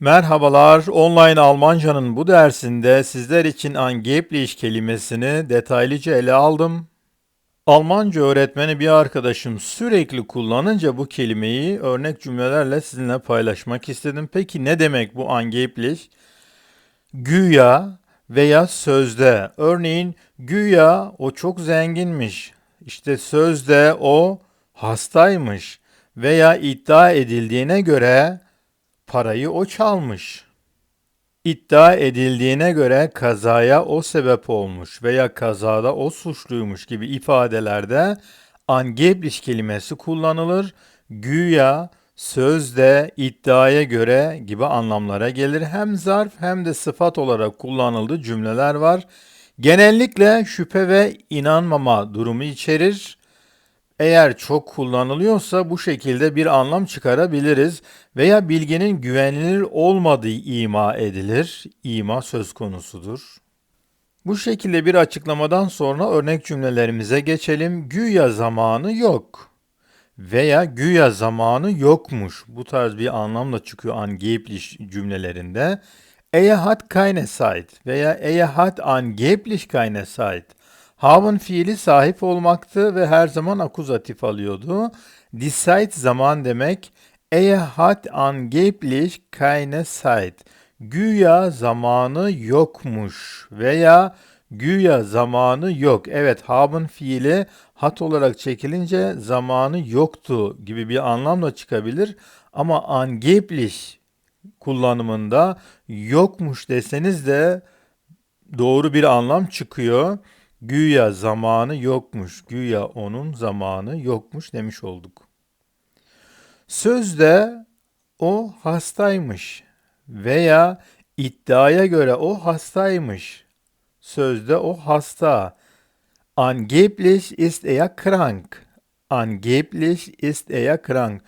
Merhabalar, online Almanca'nın bu dersinde sizler için angeblich kelimesini detaylıca ele aldım. Almanca öğretmeni bir arkadaşım sürekli kullanınca bu kelimeyi örnek cümlelerle sizinle paylaşmak istedim. Peki ne demek bu angeblich? Güya veya sözde. Örneğin güya o çok zenginmiş. İşte sözde o hastaymış veya iddia edildiğine göre parayı o çalmış. İddia edildiğine göre kazaya o sebep olmuş veya kazada o suçluymuş gibi ifadelerde angeblich kelimesi kullanılır. Güya, sözde, iddiaya göre gibi anlamlara gelir. Hem zarf hem de sıfat olarak kullanıldığı cümleler var. Genellikle şüphe ve inanmama durumu içerir. Eğer çok kullanılıyorsa bu şekilde bir anlam çıkarabiliriz veya bilginin güvenilir olmadığı ima edilir. İma söz konusudur. Bu şekilde bir açıklamadan sonra örnek cümlelerimize geçelim. Güya zamanı yok veya güya zamanı yokmuş. Bu tarz bir anlamla çıkıyor angeblich cümlelerinde. Er hat keine Zeit veya er hat angeblich keine Zeit. Haben fiili sahip olmaktı ve her zaman akuzatif alıyordu. Zeit zaman demek. Er hat angeblich keine Zeit. Güya zamanı yokmuş veya güya zamanı yok. Evet, haben fiili hat olarak çekilince zamanı yoktu gibi bir anlamla çıkabilir. Ama angeblich kullanımında yokmuş deseniz de doğru bir anlam çıkıyor. Güya zamanı yokmuş, güya onun zamanı yokmuş demiş olduk. Sözde o hastaymış veya iddiaya göre o hastaymış. Sözde o hasta. Angeblich ist er krank. Angeblich ist er krank.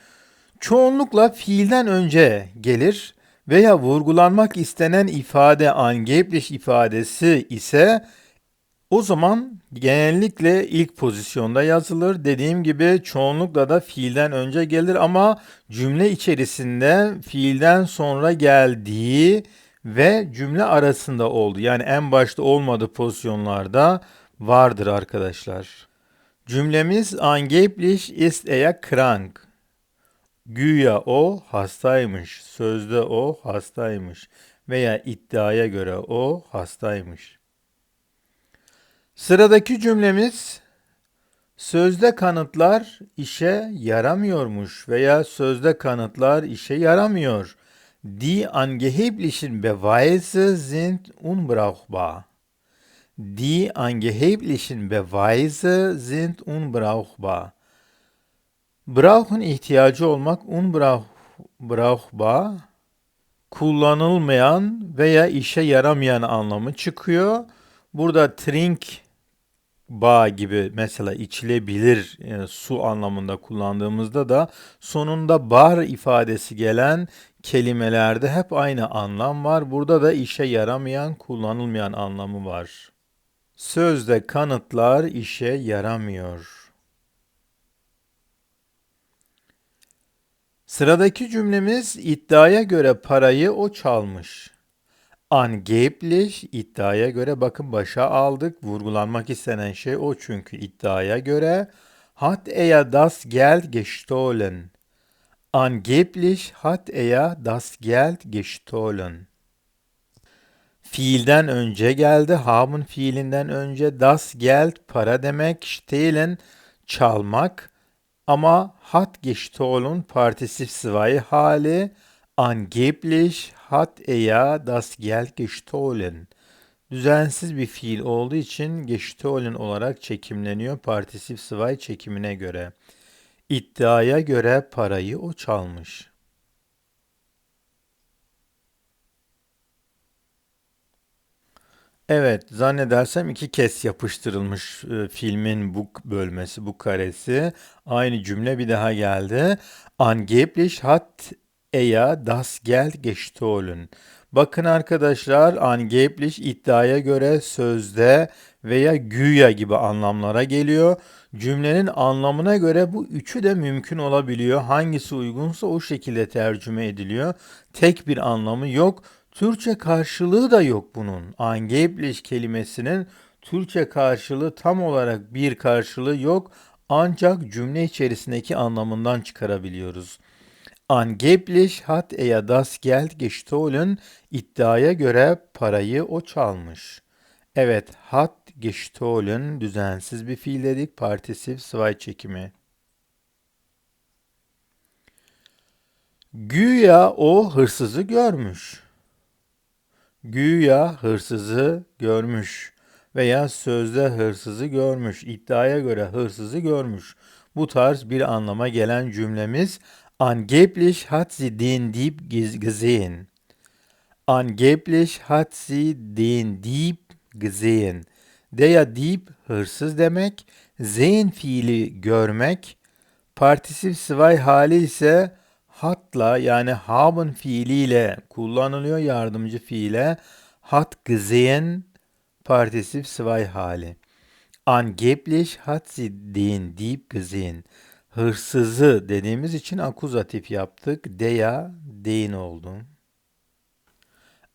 Çoğunlukla fiilden önce gelir veya vurgulanmak istenen ifade angeblich ifadesi ise o zaman genellikle ilk pozisyonda yazılır. Dediğim gibi çoğunlukla da fiilden önce gelir ama cümle içerisinde fiilden sonra geldiği ve cümle arasında oldu. Yani en başta olmadığı pozisyonlarda vardır arkadaşlar. Cümlemiz angeblich ist er krank. Güya o hastaymış. Sözde o hastaymış. Veya iddiaya göre o hastaymış. Sıradaki cümlemiz sözde kanıtlar işe yaramıyormuş veya sözde kanıtlar işe yaramıyor. Die angeblichen Beweise sind unbrauchbar. Die angeblichen Beweise sind unbrauchbar. Brauchen ihtiyacı olmak unbrauchbar kullanılmayan veya işe yaramayan anlamı çıkıyor. Burada trink bağ gibi mesela içilebilir e, su anlamında kullandığımızda da sonunda bar ifadesi gelen kelimelerde hep aynı anlam var. Burada da işe yaramayan, kullanılmayan anlamı var. Sözde kanıtlar işe yaramıyor. Sıradaki cümlemiz iddiaya göre parayı o çalmış. Angeblich iddiaya göre bakın başa aldık. Vurgulanmak istenen şey o çünkü iddiaya göre hat er das Geld gestohlen. Angeblich hat er das Geld gestohlen. Fiilden önce geldi. Haben fiilinden önce das Geld para demek. Stehlen çalmak. Ama hat gestohlen partisif sıvayı hali. Angeblich hat er das Geld gestohlen. Düzensiz bir fiil olduğu için gestohlen olarak çekimleniyor partisif sıvay çekimine göre. İddiaya göre parayı o çalmış. Evet, zannedersem iki kez yapıştırılmış e, filmin bu bölmesi, bu karesi. Aynı cümle bir daha geldi. Angeblich hat er das Geld gestohlen. Bakın arkadaşlar angeblich iddiaya göre sözde veya güya gibi anlamlara geliyor. Cümlenin anlamına göre bu üçü de mümkün olabiliyor. Hangisi uygunsa o şekilde tercüme ediliyor. Tek bir anlamı yok. Türkçe karşılığı da yok bunun. Angeblich kelimesinin Türkçe karşılığı tam olarak bir karşılığı yok. Ancak cümle içerisindeki anlamından çıkarabiliyoruz. Angeblich hat er das Geld gestohlen. İddiaya göre parayı o çalmış. Evet, hat gestohlen düzensiz bir fiil dedik. Partisif sıvay çekimi. Güya o hırsızı görmüş. Güya hırsızı görmüş veya sözde hırsızı görmüş. İddiaya göre hırsızı görmüş. Bu tarz bir anlama gelen cümlemiz angeblich hat sie den Dieb gesehen. Angeblich hat sie den Dieb gesehen. Der Dieb hırsız demek. Sehen fiili görmek. Partisif sıvay hali ise hatla yani haben fiiliyle kullanılıyor yardımcı fiile. Hat gesehen partisif sıvay hali. Angeblich hat sie den Dieb gesehen. Hırsızı dediğimiz için akuzatif yaptık. Deya, deyin oldu.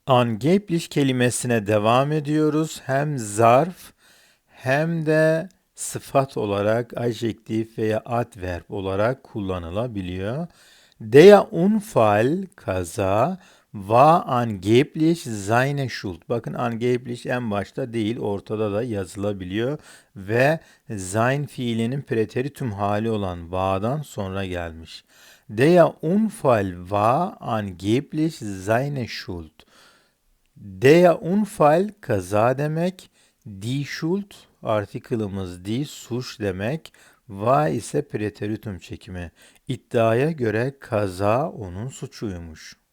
Angeblich kelimesine devam ediyoruz. Hem zarf hem de sıfat olarak adjektif veya adverb olarak kullanılabiliyor. Der Unfall, kaza, war angeblich seine Schuld. Bakın angeblich en başta değil ortada da yazılabiliyor ve sein fiilinin preteritum hali olan war'dan sonra gelmiş. Der Unfall war angeblich seine Schuld. Der Unfall kaza demek. Die Schuld artikelimiz die suç demek. Va ise preteritum çekimi. İddiaya göre kaza onun suçuymuş.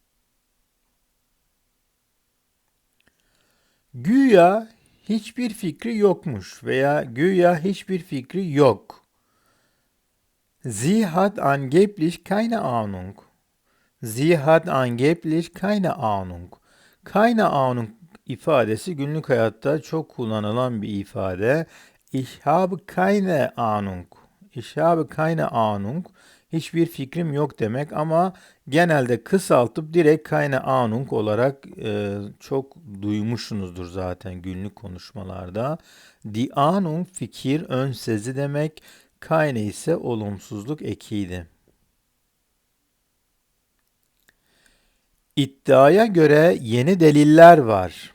Güya hiçbir fikri yokmuş veya güya hiçbir fikri yok. Sie hat angeblich keine Ahnung. Sie hat angeblich keine Ahnung. Keine Ahnung ifadesi günlük hayatta çok kullanılan bir ifade. Ich habe keine Ahnung. Ich habe keine Ahnung. Hiçbir fikrim yok demek ama genelde kısaltıp direkt keine Ahnung olarak e, çok duymuşsunuzdur zaten günlük konuşmalarda. Die Ahnung fikir, ön sezi demek. Keine ise olumsuzluk ekiydi. İddiaya göre yeni deliller var.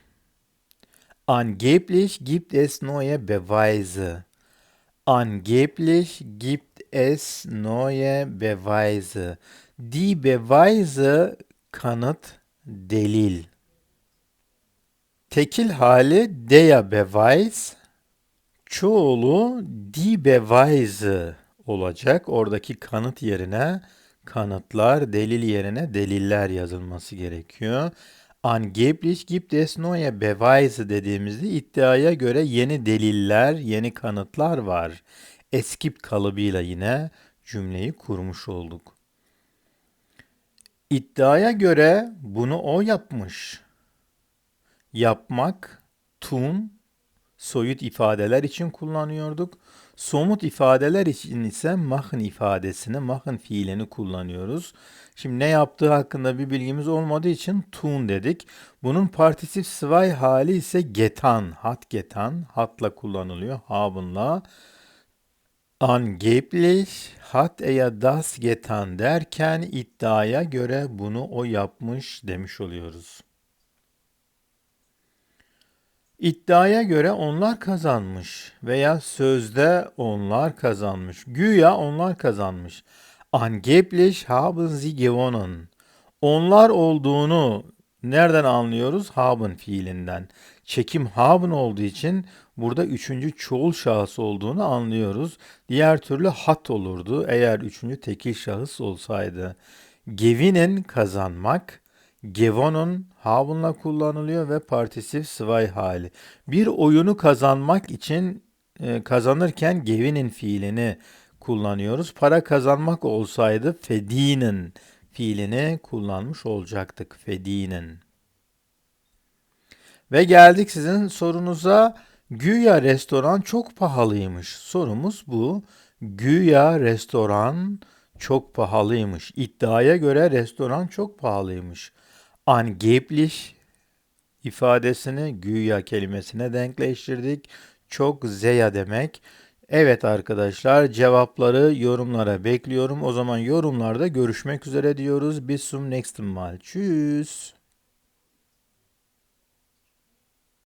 Angeblich gibt es neue Beweise. Angeblich gibt es neue Beweise. Die Beweise kanıt, delil. Tekil hali der Beweis, çoğulu die Beweise olacak. Oradaki kanıt yerine kanıtlar, delil yerine deliller yazılması gerekiyor. Angeblich gibt es neue Beweise dediğimizde iddiaya göre yeni deliller, yeni kanıtlar var. Eskip kalıbıyla yine cümleyi kurmuş olduk. İddiaya göre bunu o yapmış. Yapmak, tun, soyut ifadeler için kullanıyorduk. Somut ifadeler için ise machen ifadesini, machen fiilini kullanıyoruz. Şimdi ne yaptığı hakkında bir bilgimiz olmadığı için tun dedik. Bunun partisif sıvay hali ise getan, hat getan, hatla kullanılıyor, habenla. Angeblich hat er das getan derken iddiaya göre bunu o yapmış demiş oluyoruz. İddiaya göre onlar kazanmış veya sözde onlar kazanmış. Güya onlar kazanmış. Angeblich haben sie gewonnen. Onlar olduğunu nereden anlıyoruz? Haben fiilinden. Çekim haben olduğu için burada üçüncü çoğul şahıs olduğunu anlıyoruz. Diğer türlü hat olurdu eğer üçüncü tekil şahıs olsaydı. Gevinen kazanmak, Gevon'un haven'la kullanılıyor ve partisif sıvay hali. Bir oyunu kazanmak için e, kazanırken gevinin fiilini kullanıyoruz. Para kazanmak olsaydı fedinin fiilini kullanmış olacaktık. Fedinin. Ve geldik sizin sorunuza. Güya restoran çok pahalıymış. Sorumuz bu. Güya restoran çok pahalıymış. İddiaya göre restoran çok pahalıymış. Angeblich ifadesini güya kelimesine denkleştirdik. Çok zeya demek. Evet arkadaşlar cevapları yorumlara bekliyorum. O zaman yorumlarda görüşmek üzere diyoruz. Bis zum nächsten Mal. Tschüss.